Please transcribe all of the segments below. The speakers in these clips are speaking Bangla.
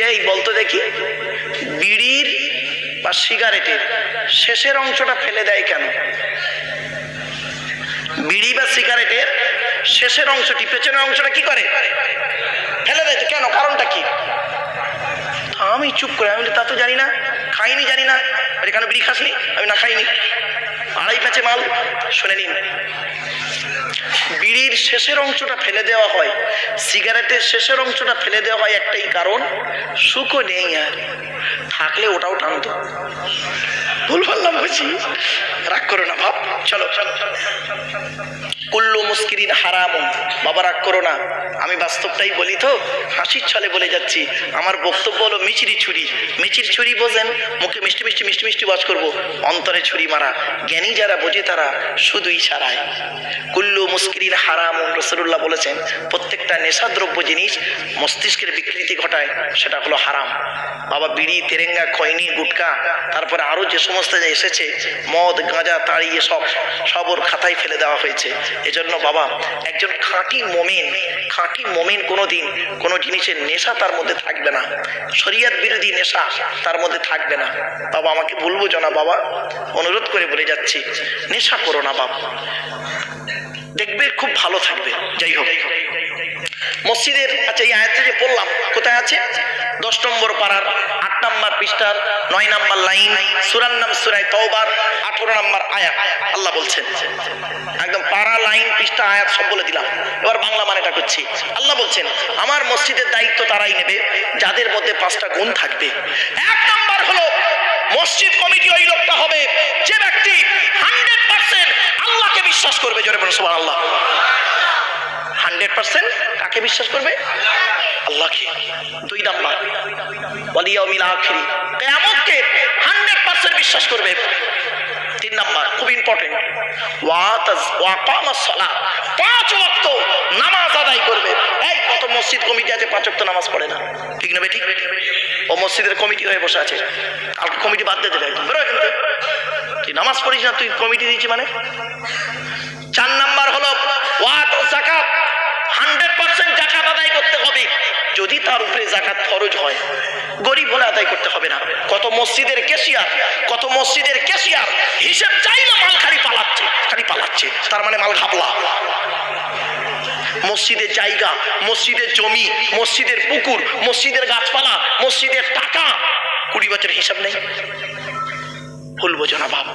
যে এই বলতো দেখি, বিড়ির বা সিগারেটের শেষের অংশটা ফেলে দেয় কেন? বিড়ি বা সিগারেটের শেষের অংশটি, পেছনের অংশটা কি করে? ফেলে দেয়। কেন? কারণটা কি? আমি চুপ করে, আমি তা তো জানি না, খাইনি জানি না। এখানে বিড়ি খাসনি? আমি না খাইনি। আড়াই প্যাচে মাল, শুনে নিন। বিড়ির শেষের অংশটা ফেলে দেওয়া হয়, সিগারেটের শেষের অংশটা ফেলে দেওয়া হয় একটাই কারণ, সুখও নেই আর। থাকলে ওটাও টানত। ভুল বললাম বুঝি রাগ করো না। চলো। কুল্লু মুস্কিরিন হারাম বাবা রাগ করো না। আমি বাস্তবটাই বলি তো, হাসির ছলে বলে যাচ্ছি। আমার বক্তব্য হলো মিচিরি ছুরি। মিচির ছুরি বোঝেন, মুখে মিষ্টি মিষ্টি মিষ্টি মিষ্টি বাস করব। অন্তরে ছুরি মারা। জ্ঞানী যারা বোঝে তারা শুধু ইশারায় কুল্লু মুস্কিরিন হারাম রসুল্লাহ বলেছেন, প্রত্যেকটা নেশাদ্রব্য জিনিস মস্তিষ্কের বিকৃতি ঘটায়, সেটা হলো হারাম। বাবা বিড়ি, তেরেঙ্গা, খৈনি, গুটকা, তারপরে আরও যে সমস্ত এসেছে, মদ, গাঁজা, তাড়ি, এসব সব ওর খাতায় ফেলে দেওয়া হয়েছে। এজন্য বাবা, একজন খাঁটি মোমেন খাঁটি মোমেন কোনো দিন কোনো জিনিসের নেশা তার মধ্যে থাকবে না। শরিয়াত বিরোধী নেশা তার মধ্যে থাকবে না। বাবা, আমাকে ভুল বুঝো না বাবা। অনুরোধ করে বলে যাচ্ছি, নেশা করো না বাবা দেখবে খুব ভালো থাকবে। যাই হোক। মসজিদের আচ্ছা এই আয়াতটা যে পড়লাম, কোথায় আছে? দশ নম্বর পাড়ার আট নম্বর পৃষ্ঠার নয় নম্বর লাইন, সুরার নাম সুরাই তওবার, আঠারো নম্বর আয়াত, আল্লাহ বলছেন। একদম পাড়া, লাইন, পৃষ্ঠা, আয়াত সব বলে দিলাম। এবার বাংলা মানেটা করছি। আল্লাহ বলছেন, আমার মসজিদের দায়িত্ব তারাই নেবে, যাদের মধ্যে পাঁচটা গুণ থাকবে। এক নম্বর হলো, মসজিদ কমিটি ওই লোকটা হবে, যে ব্যক্তি হান্ড্রেড পার্সেন্ট আল্লাহকে বিশ্বাস করবে। জোরে বলুন আল্লাহ হান্ড্রেড পার্সেন্ট কাকে বিশ্বাস করবে? আল্লাহকে। দুই নাম্বার। ওয়ালিয়াউমিল আখিরি। কিয়ামতকে হান্ড্রেড পার্সেন্ট বিশ্বাস করবে। তিন নাম্বার, খুব ইম্পর্টেন্ট পাঁচ ওয়াক্ত নামাজ আদায় করবে। এই কত মসজিদ কমিটি আছে, পাঁচ ওয়াক্ত নামাজ পড়ে না। ঠিক না ঠিক? ও মসজিদের কমিটি হয়ে বসে আছে। কালকে কমিটি বাদ দিয়ে দেবে একদম। বেরো এখান। তুই নামাজ পড়িস না, তুই কমিটি দিয়েছি মানে? চার নাম্বার হলো ওয়াত ও জাকাত হান্ড্রেড পার্সেন্ট জাকাত আদায় করতে হবে যদি তার উপরে জাকাত ফরজ হয়, গরিব হলে আদায় করতে হবে না। কত মসজিদের কেশিয়ার কত মসজিদের কেশিয়ার হিসেব চাইলে মাল খালি পালাচ্ছে খালি পালাচ্ছে, তার মানে মাল ঘাপলা। মসজিদের জায়গা, মসজিদের জমি, মসজিদের পুকুর, মসজিদের গাছপালা, মসজিদের টাকা, কুড়ি বছর হিসাব নেই। ভুল বোঝো না বাবা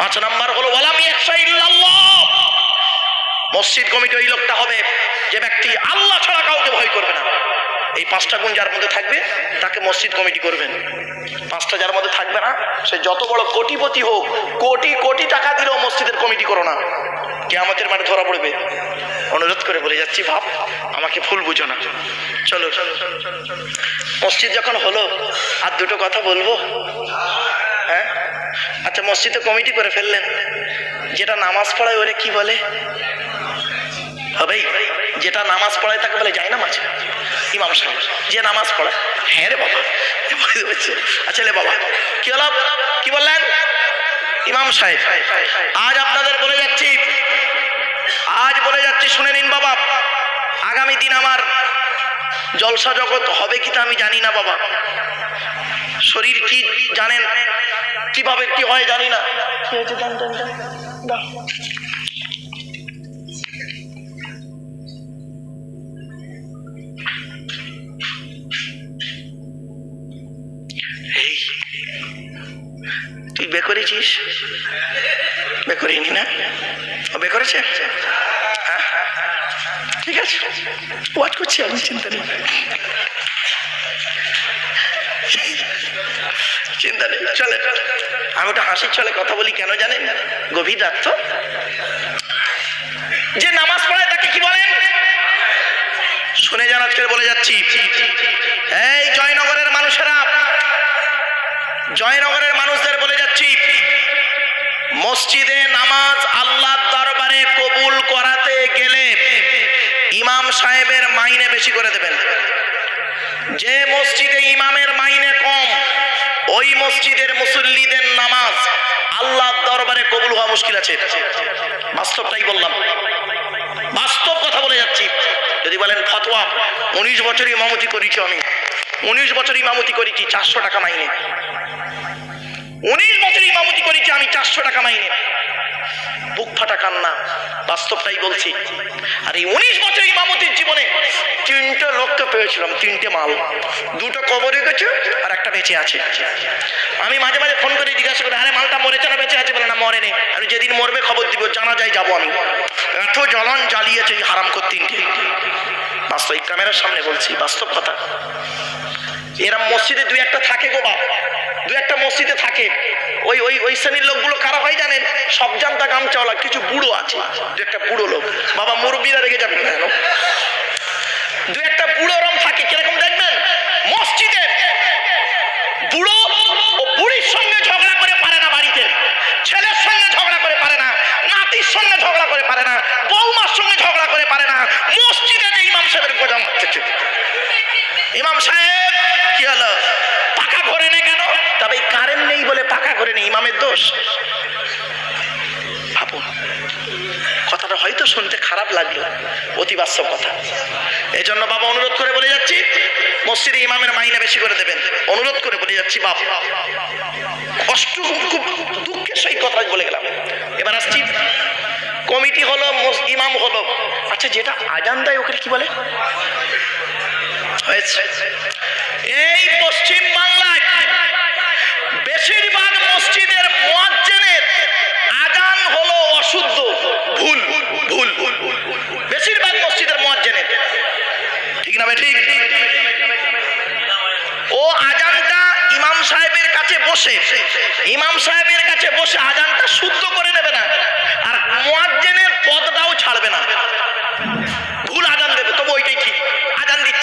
পাঁচ নাম্বার হলো, ওয়ালামি একশা ইল্লাল্লাহ। মসজিদ কমিটি ওই লোকটা হবে যে ব্যক্তি আল্লাহ ছাড়া কাউকে ভয় করবে না। এই পাঁচটা গুণ যার মধ্যে থাকবে, তাকে মসজিদ কমিটি করবেন। পাঁচটা যার মধ্যে থাকবে না, সে যত বড় কোটিপতি হোক, কোটি কোটি টাকা দিলেও মসজিদের কমিটি করো না। কে আমাদের মানে ধরা পড়বে। অনুরোধ করে বলে যাচ্ছি, ভাব, আমাকে ফুল বুঝো না। চলো। মসজিদ যখন হলো, আর দুটো কথা বলব? হ্যাঁ? আচ্ছা মসজিদে কমিটি করে ফেললেন। যেটা নামাজ পড়ায় ওরে কি বলে? হবেই যেটা নামাজ পড়ায় তাকে বলে যায় নামাজ ইমাম সাহেব, যে নামাজ পড়ায় হ্যাঁ রে বাবা। আচ্ছা রে বাবা, কি হলো? কি বললেন? ইমাম সাহেব, আজ আপনাদের বলে যাচ্ছি, আজ বলে যাচ্ছি, শুনে নিন বাবা, আগামী দিন আমার জলসা জগৎ হবে কি তা আমি জানি না বাবা। শরীর কি জানেন? কীভাবে কি হয় জানি না। বে করেছিস? বে করিনি না? ও বে করেছে? হ্যাঁ? ঠিক আছে। ওয়াচ করছি আমি? চিন্তা নেই। চিন্তা নেই। চলে। আমি ওটা হাসির চলে কথা বলি কেন জানেন? গভীর রাত তো। যে নামাজ পড়ায় তাকে কি বলেন? শুনে যান আজকে বলে যাচ্ছি। এই জয়নগরের মানুষেরা জয়নগরের মানুষদের বলে যাচ্ছি, মসজিদে নামাজ আল্লাহর দরবারে কবুল করাতে গেলে ইমাম সাহেবের মাইনে বেশি করে দেবেন। যে মসজিদে ইমামের মাইনে কম, ওই মসজিদের মুসল্লিদের নামাজ আল্লাহর দরবারে কবুল হওয়া মুশকিল আছে। বাস্তবটাই বললাম। বাস্তব কথা বলে যাচ্ছি। যদি বলেন ফতোয়া, উনিশ বছর ইমামতি করেছি আমি। উনিশ বছর ইমামতি করেছি, চারশো টাকা মাইনে। উনিশ বছর ইমামতি করেছি আমি চারশো টাকা মাইনে? বুক ফাটা কান্না, বাস্তবটাই বলছি। আর এই উনিশ বছর ইমামতির জীবনে তিনটে লোককে পেয়েছিলাম, তিনটে মাল। দুটো কবরে গেছে আর একটা বেঁচে আছে। আমি মাঝে মাঝে ফোন করে জিজ্ঞাসা করি, আরে, মালটা মরেছে না, বেঁচে আছে? বলে, না মরেনি আমি যেদিন মরবে খবর দিব, জানা যায় যাব আমি। এত জ্বলন জ্বালিয়েছে হারাম কর তিনটে। বাস্তবিক ক্যামেরার সামনে বলছি, বাস্তব কথা। এরা মসজিদে দুই একটা থাকে গো বাপ। দু একটা মসজিদে থাকে। ওই ওই ওই শ্রেণির লোকগুলো কারা হয় জানেন? সব জানতা গামচাওয়ালা কিছু বুড়ো আছে। দু একটা বুড়ো লোক। বাবা মুরব্বীরা রেগে যাবেন না কেন? দু একটা বুড়ো রং থাকে, কীরকম দেখবেন? মসজিদে বুড়ো ও বুড়ির সঙ্গে ঝগড়া করে পারে না বাড়িতে। ছেলের সঙ্গে ঝগড়া করে পারে না। নাতির সঙ্গে ঝগড়া করে পারে না। বৌমার সঙ্গে ঝগড়া করে পারে না। মসজিদে যে ইমাম সাহেবের গোজা মারতেছে। ইমাম সাহেব, কি হলো? পাকা ঘরে নেই কেন? তবে কারেন্ট নেই বলে পাকা করে নেই, ইমামের দোষ। ভাবুন, কথাটা হয়তো শুনতে খারাপ লাগল অতি বাস্তব কথা। এই জন্য বাবা অনুরোধ করে বলে যাচ্ছি, মসজিদে ইমামের মাইনে বেশি করে দেবেন। অনুরোধ করে বলে যাচ্ছি, বাপ, কষ্ট খুব দুঃখের সহিত কথা বলে গেলাম। এবার আসছি, কমিটি হলো ইমাম হলো। আচ্ছা যেটা আজান দেয় ওকে কি বলে? হয়েছে। এই পশ্চিম বাংলায় বেশিরভাগ মসজিদের মুয়াজ্জিনের আজান হলো অশুদ্ধ, ভুল ভুল বেশিরভাগ মসজিদের মুয়াজ্জিনের। ঠিক না ঠিক? ও আজানটা ইমাম সাহেবের কাছে বসে, ইমাম সাহেবের কাছে বসে আজানটা শুদ্ধ করে নেবে না, আর মুয়াজ্জিনের পদটাও ছাড়বে না।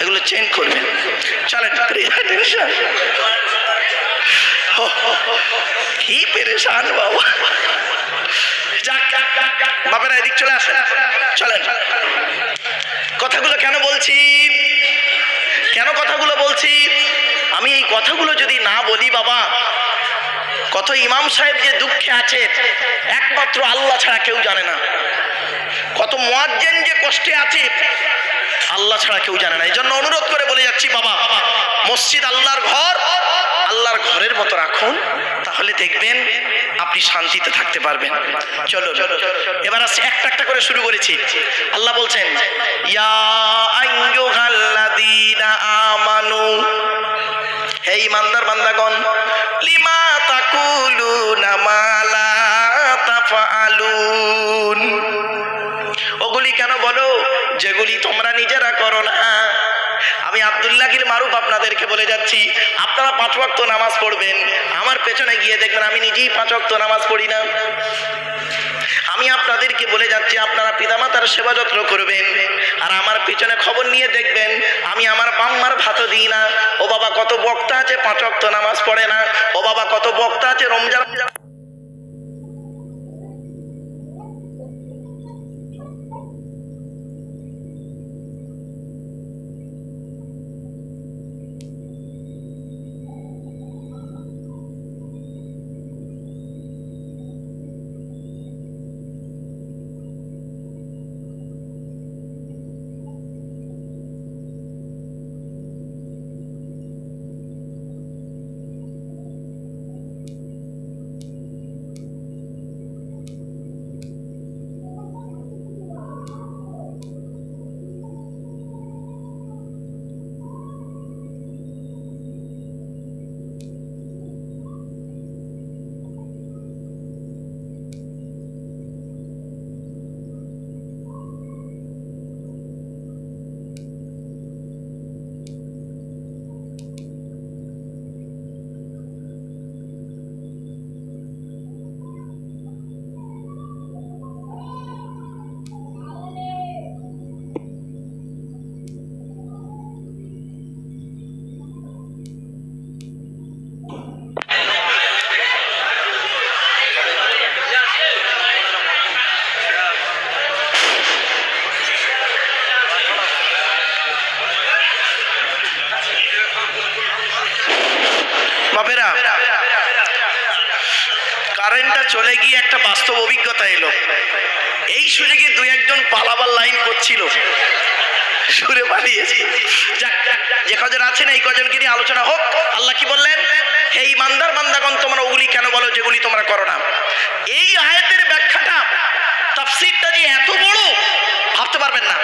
এগুলো চেঞ্জ করবেন। চলেন টেনশন কি পেরেশান বাবা। যাক বাপেরা এদিক চলে আসেন। চলেন। কথাগুলো কেন বলছি? কেন কথাগুলো বলছি? আমি এই কথাগুলো যদি না বলি বাবা, কত ইমাম সাহেব যে দুঃখে আছে, একমাত্র আল্লাহ ছাড়া কেউ জানে না। কত মোয়াজ্জেন যে কষ্টে আছে আল্লাহ ছাড়া কেউ জানে না। এই জন্য অনুরোধ করে বলে যাচ্ছি, বাবা, মসজিদ আল্লাহর ঘর, আল্লাহর ঘরের মতো রাখুন, তাহলে দেখবেন আপনি শান্তিতে থাকতে পারবেন। চলো এবার আসছে, একটা একটা করে শুরু করেছি। আল্লাহ বলছেন আমানু, হে ইমানদার বান্দাগণ, লিমা তাকুলুনা মা লা তাফআলুন? ওগুলি কেন বলো? যেগুলি তোমরা নিজেরা করো না। আমি আবদুল্লাহির মারুফ আপনাদেরকে বলে যাচ্ছি, আপনারা পাঁচ ওয়াক্ত নামাজ পড়বেন। আমার পেছনে গিয়ে দেখবেন আমি নিজেই পাঁচ ওয়াক্ত নামাজ পড়ি না। আমি আপনাদেরকে বলে যাচ্ছি, আপনারা পিতামাতার সেবা যত্ন করবেন। আর আমার পিছনে খবর নিয়ে দেখবেন, আমি আমার বাম্মার ভাতও দিই না। ও বাবা, কত বক্তা আছে পাঁচ ওয়াক্ত নামাজ পড়ে না। ও বাবা, কত বক্তা আছে রমজান চলে গিয়ে একটা বাস্তব অভিজ্ঞতা এলো। এই সুযোগে দুই একজন পালাবার লাইন করছিল। সুরে পালিয়েছি। যাক, যে কজন আছেন এই কজনকে নিয়ে আলোচনা হোক। আল্লাহ কি বললেন? হে ইমানদার বান্দাগণ তোমরা ওগুলি কেন বলো যেগুলি তোমরা করো না? এই আয়াতের ব্যাখ্যাটা তাফসিরটা যে এত বড় ভাবতে পারবেন না।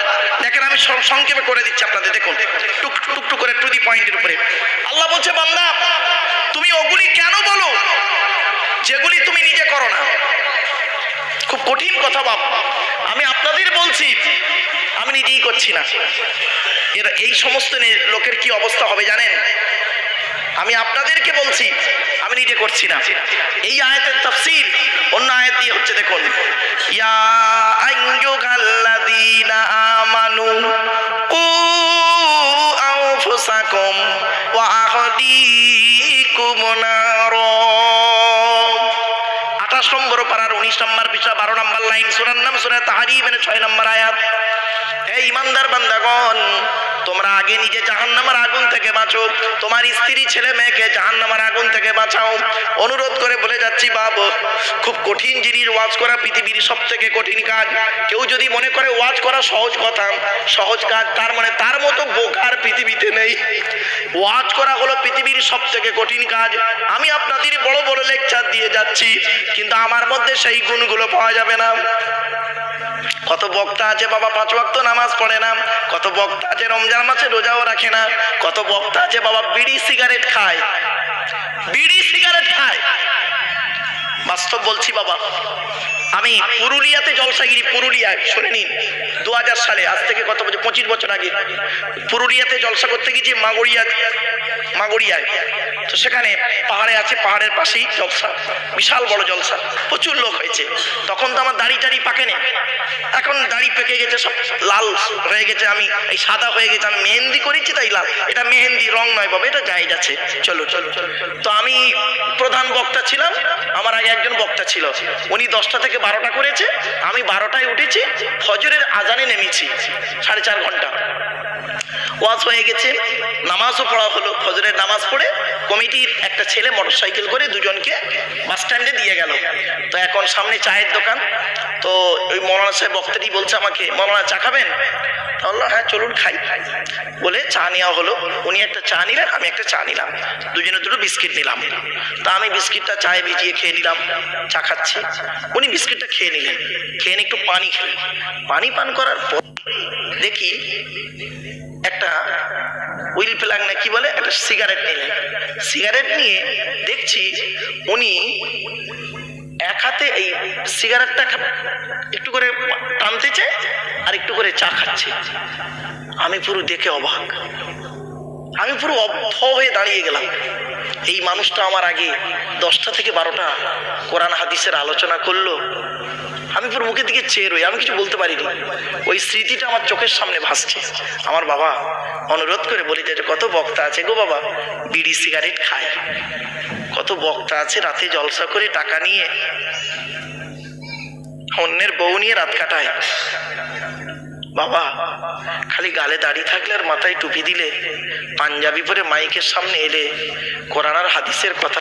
দেখেন আমি সংক্ষেপে করে দিচ্ছি আপনাদের দেখুন। টুক টুক করে টু দি পয়েন্টের উপরে। আল্লাহ বলছে বান্দা তুমি ওগুলি কেন বলো? যেগুলি তুমি নিজে করো না। খুব কঠিন কথা বাপ। আমি আপনাদের বলছি, আমি নিজেই করছি না। এর এই সমস্ত লোকের কি অবস্থা হবে জানেন? আমি আপনাদেরকে বলছি, আমি নিজে করছি না। এই আয়াতের তাফসীর, অন্য আয়াত দিয়ে হচ্ছে দেখুন। ইয়া আইয়ুহাল্লাযীনা আমানু কু আনফুসাকুম ওয়া আহলিকুম নারা। আঠাশ নম্বর পাড়ার উনিশ নম্বর পিছা বারো নম্বর লাইন সুরার নাম সুরা তাহারি মানে ছয় নম্বর আয়াত। ইমানদার বান্দাগণ, তোমরা আগে নিজে জাহান্নামের আগুন থেকে বাঁচো। তোমার স্ত্রী ছেলে মেয়েকে জাহান্নামের আগুন থেকে বাঁচাও। অনুরোধ করে বলে যাচ্ছি বাবু খুব কঠিন জিনিস ওয়াজ করা পৃথিবীর সব থেকে কঠিন কাজ। কেউ যদি মনে করে ওয়াজ করা সহজ কথা, সহজ কাজ, তার মানে তার মতো বোকার পৃথিবীতে নেই। ওয়াজ করা হলো পৃথিবীর সব থেকে কঠিন কাজ। আমি আপনাদের বড় বড় লেকচার দিয়ে যাচ্ছি, কিন্তু আমার মধ্যে সেই গুণগুলো পাওয়া যাবে না। কত বক্তা আছে বাবা, পাঁচ বক্ত নামাজ পড়ে না। কত বক্তা আছে রমজান মাসে রোজাও রাখে না। কত বক্তা আছে বাবা, বিড়ি সিগারেট খায়। বিড়ি সিগারেট খায়। বাস্তব বলছি বাবা আমি পুরুলিয়াতে জলসাগিরি, পুরুলিয়ায়, শুনে নিন দু হাজার সালে, আজ থেকে কত বছর, পঁচিশ বছর আগে, পুরুলিয়াতে জলসা করতে গেছি মাগড়িয়া মাগড়িয়ায় তো সেখানে পাহাড়ে আছে, পাহাড়ের পাশেই জলসা, বিশাল বড় জলসা, প্রচুর লোক হয়েছে। তখন তো আমার দাড়ি টাড়ি পাকে না। এখন দাড়ি পেকে গেছে, সব লাল হয়ে গেছে, আমি এই সাদা হয়ে গেছে, আমি মেহেন্দি করেছি তাই লাল। এটা মেহেন্দি, রং নয় বাবা, এটা আছে। চলো চলো চলো। তো আমি প্রধান বক্তা ছিলাম, আমার আগে একজন বক্তা ছিল, উনি দশটা থেকে বারোটা করেছে আমি বারোটায় উঠেছি ফজরের আজানে নেমেছি সাড়ে চার ঘণ্টা। ওয়াজ হয়ে গেছে, নামাজও পড়া হলো, ফজরের নামাজ পড়ে কমিটির একটা ছেলে মোটরসাইকেল করে দুজনকে বাস স্ট্যান্ডে দিয়ে গেল। তো এখন সামনে চায়ের দোকান, তো ওই মৌলানা সাহেব বক্তাটি বলছে আমাকে, মৌলানা, চা খাবেন? তাহলে হ্যাঁ চলুন খাই। বলে চা নেওয়া হলো। উনি একটা চা নিলেন, আমি একটা চা নিলাম। দুজনে দুটো বিস্কিট নিলাম। তা আমি বিস্কিটটা চায়ে ভিজিয়ে খেয়ে নিলাম, চা খাচ্ছি। উনি বিস্কিটটা খেয়ে নিলেন। খেয়ে একটু পানি খেলেন। পানি পান করার পর দেখি একটা উইল প্লাগ না কি বলে? একটা সিগারেট নিলেন। সিগারেট নিয়ে দেখছি উনি এক হাতে এই সিগারেটটা একটু করে টানতেছে আর একটু করে চা খাচ্ছে। আমি পুরো দেখে অবাক। আমি পুরো অব্ধ হয়ে দাঁড়িয়ে গেলাম। এই মানুষটা আমার আগে দশটা থেকে বারোটা কোরআন হাদিসের আলোচনা করল। আমি পুরো মুখের দিকে চেয়ে রই, আমি কিছু বলতে পারিনি। ওই স্মৃতিটা আমার চোখের সামনে ভাসছে। আমার বাবা অনুরোধ করে বলি যে কত বক্তা আছে গো বাবা? বিড়ি সিগারেট খায়। কত বক্তা আছে রাতে জলসা করে টাকা নিয়ে অন্যের বউ নিয়ে রাত কাটায়। বাবা, খালি গালে দাড়ি থাকলে আর মাথায় টুপি দিলে পাঞ্জাবি পরে মাইকের সামনে এলে কোরআন আর হাদিসের কথা।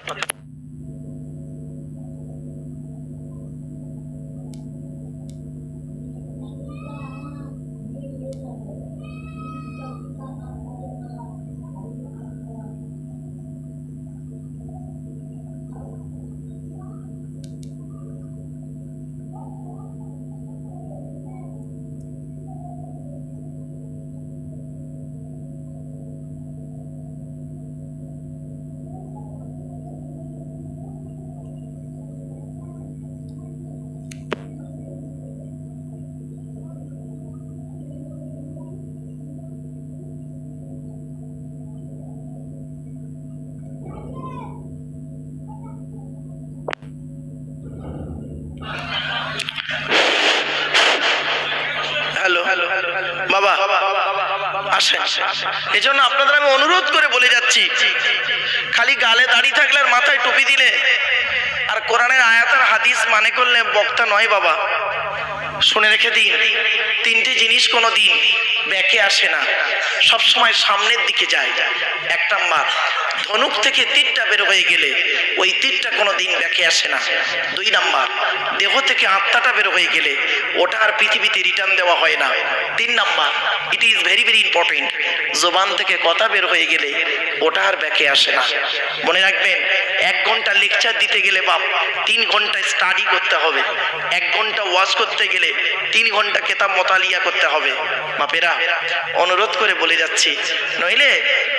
আসেন এজন্য আপনাদের আমি অনুরোধ করে বলে যাচ্ছি, খালি গালে দাঁড়িয়ে থাকলে আর মাথায় টুপি দিলে আর কোরআনের আয়াতার হাদিস মানে করলে বক্তা নয় বাবা। শুনে রেখে দিন, তিনটি জিনিস কোনো দিন ব্যাকে আসে না। সব সময় সামনের দিকে যায়। এক নাম্বার ধনুক থেকে তীরটা বের হয়ে গেলে ওই তীরটা কোনো দিন ব্যাকে আসে না। দুই নাম্বার। দেহ থেকে আত্মাটা বের হয়ে গেলে ওটা আর পৃথিবীতে রিটার্ন দেওয়া হয় না। তিন number. It is very very important জোবান থেকে কথা বের হয়ে গেলে ওটা আর ব্যাকে আসে না। মনে রাখবেন এক ঘণ্টা লেকচার দিতে গেলে বাপ, তিন ঘণ্টা স্টাডি করতে হবে। এক ঘণ্টা ওয়াজ করতে গেলে তিন ঘণ্টা কেতাব মোতালিয়া করতে হবে। বাপেরা, অনুরোধ করে বলে যাচ্ছি, নইলে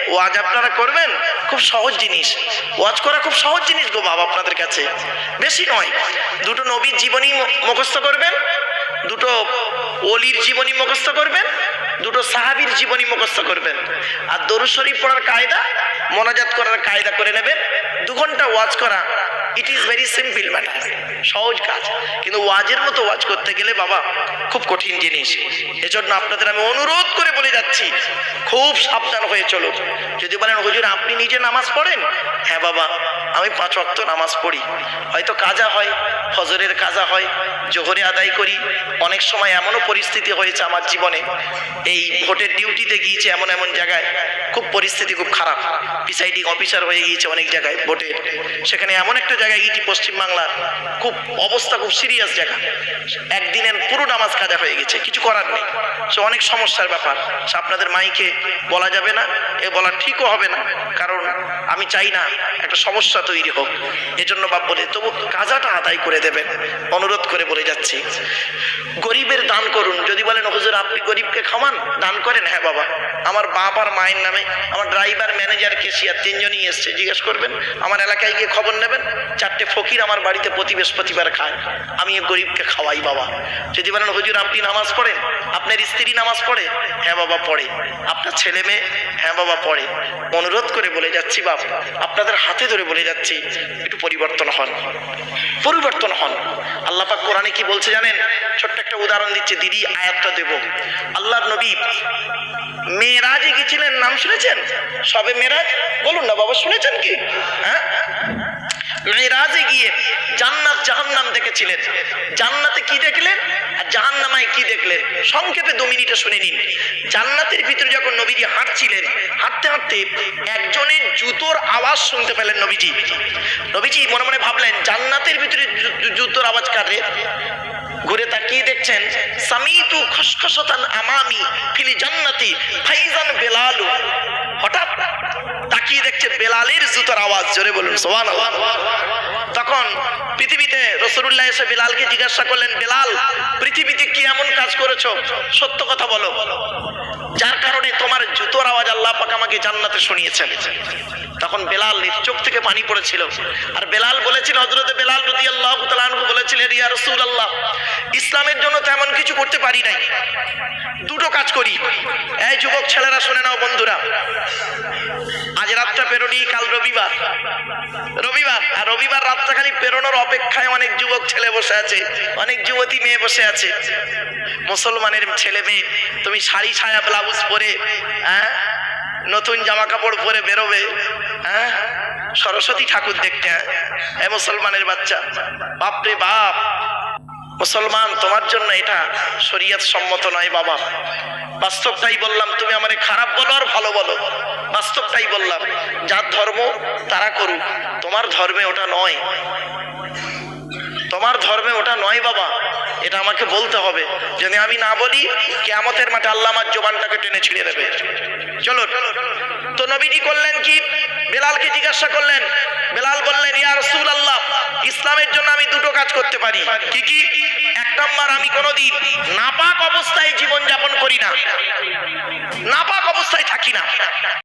ওয়াজ আপনারা করবেন? খুব সহজ জিনিস। ওয়াজ করা খুব সহজ জিনিস গো বাবা আপনাদের কাছে। বেশি নয়, দুটো নবীর জীবনী মুখস্থ করবেন, দুটো অলির জীবনী মুখস্থ করবেন দুটো সাহাবীর জীবনী মুখস্থ করবেন। আর দরু শরীফ পড়ার কায়দা, মোনাজাত করার কায়দা করে নেবেন। দু ঘণ্টা ওয়াজ করা it is very simple matter সহজ কাজ। কিন্তু ওয়াজের মতো ওয়াজ করতে গেলে বাবা, খুব কঠিন জিনিস। এজন্য আপনাদের আমি অনুরোধ করে বলে যাচ্ছি, খুব সাবধান হয়ে চলো যদি বলেন, হুজুর, আপনি নিজে নামাজ পড়েন? হ্যাঁ বাবা, আমি পাঁচ ওয়াক্ত নামাজ পড়ি। হয়তো কাজা হয় ফজরের কাজা হয়, জোহরে আদায় করি। অনেক সময় এমনও পরিস্থিতি হয়েছে আমার জীবনে। এই ভোটের ডিউটিতে গিয়েছে এমন এমন জায়গায়। খুব পরিস্থিতি খুব খারাপ। প্রিসাইডিং অফিসার হয়ে গিয়েছে অনেক জায়গায় ভোটের সেখানে এমন একটা জায়গায় ইটি পশ্চিমবাংলার। খুব অবস্থা খুব সিরিয়াস জায়গা। একদিনের পুরো নামাজ কাজা হয়ে গেছে, কিছু করার নেই। সে অনেক সমস্যার ব্যাপার। সে আপনাদের মাইকে বলা যাবে না, এ বলা ঠিকও হবে না। কারণ আমি চাই না একটা সমস্যা তৈরি হোক। এজন্য বাপ বলে তবু কাজাটা আদায় করে দেবেন। অনুরোধ করে বলে যাচ্ছি। গরিবের দান করুন। যদি বলেন, হুজুর, আপনি গরিবকে খাওয়ান দান করেন? হ্যাঁ বাবা। আমার বাপ আর মায়ের নামে আমার ড্রাইভার, ম্যানেজার কেশিয়ার তিনজনই এসছে। জিজ্ঞেস করবেন, আমার এলাকায় গিয়ে খবর নেবেন? চারটে ফকির আমার বাড়িতে প্রতি বৃহস্পতিবার খায়। আমি গরিবকে খাওয়াই, বাবা। যদি বলেন, হুজুর, আপনি নামাজ পড়েন? আপনার স্ত্রী নামাজ পড়ে? হ্যাঁ বাবা, পড়ে। আপনার ছেলে মেয়ে? হ্যাঁ বাবা, পড়ে। অনুরোধ করে বলে যাচ্ছি, বাপ, আপনাদের হাতে ধরে বলে যাচ্ছি, একটু পরিবর্তন হন। পরিবর্তন হন। আল্লাহ পাক কোরআনে কি বলছে জানেন? ছোট্ট একটা উদাহরণ দিচ্ছে, দিদি আয়াতটা দেব। আল্লাহর নবী মেয়েরাজে গেছিলেন নাম শুনেছেন? সবে মেয়েরাজ? বলুন না বাবা, শুনেছেন কি? হ্যাঁ? মেয়েরাজে গিয়ে জান্নাত জাহান্নাম দেখেছিলেন। জান্নাতে কি দেখলেন? আর জাহান্নামায় কি দেখলেন? সংক্ষেপে দু মিনিটে শুনে নিন। জান্নাতের ভিতরে যখন নবীজি হাঁটছিলেন, হাঁটতে হাঁটতে একজনের জুতোর আওয়াজ শুনতে পেলেন নবীজি। নবীজি মনে মনে ভাবলেন, জান্নাতের ভিতরে জুতোর আওয়াজ কাটে ঘুরে তাকিয়ে দেখছেন, সামিতু খসখসতান আমামি ফিলি জান্নাতি ফাইজান বেলালু। হঠাৎ তাকিয়ে দেখছে বেলালের জুতোর আওয়াজ, জোরে বলুন সোহান তখন পৃথিবীতে রসুল্লাহ এসে বেলালকে জিজ্ঞাসা করলেন, বেলাল, পৃথিবীতে কি এমন কাজ করেছ? সত্য কথা বলো। যার কারণে তোমার জুতোর আওয়াজ আল্লাহ পাক আমাকে জান্নাতে শুনিয়েছেন। তখন বেলাল চোখ থেকে পানি পড়েছিল। আর বেলাল বলেছিল হজরতে বেলাল রদি আল্লাহ বলেছিলেন, ইয়া রসুল আল্লাহ ইসলামের জন্য তেমন কিছু করতে পারি নাই। দুটো কাজ করি। এই যুবক ছেলেরা, শুনে নাও বন্ধুরা। আজ রাতটা পেরোনি, কাল রবিবার। রবিবার? আর রবিবার রাতটা খালি পেরোনোর অপেক্ষায় অনেক যুবক ছেলে বসে আছে, অনেক যুবতী মেয়ে বসে আছে। মুসলমানের ছেলে মেয়ে, তুমি শাড়ি, ছায়া, ব্লাউজ পরে হ্যাঁ? নতুন জামা কাপড় পরে বেরোবে হ্যাঁ? সরস্বতী ঠাকুর দেখতে হ্যাঁ? মুসলমানের বাচ্চা। বাপরে বাপ! মুসলমান, তোমার জন্য এটা শরীয়ত সম্মত নয় বাবা। বাস্তবটাই বললাম, তুমি আমারে খারাপ বলো আর ভালো বলো। বাস্তবটাই বললাম, যার ধর্ম তারা করুক, তোমার ধর্মে ওটা নয়। তোমার ধর্মে ওটা নয় বাবা, এটা আমাকে বলতে হবে। যদি আমি না বলি, কেয়ামতের মাঠে আল্লাহ আমার জোবানটাকে টেনে ছিঁড়ে দেবে। চলো তো নবীজি করলেন কি? বেলালকে জিজ্ঞাসা করলেন। বেলাল বললেন, ইয়া রাসূল আল্লাহ ইসলামের জন্য আমি দুটো কাজ করতে পারি। কি কি? এক নম্বর, আমি কোনোদিন নাপাক অবস্থায় জীবন যাপন করি না। নাপাক অবস্থায় থাকি না।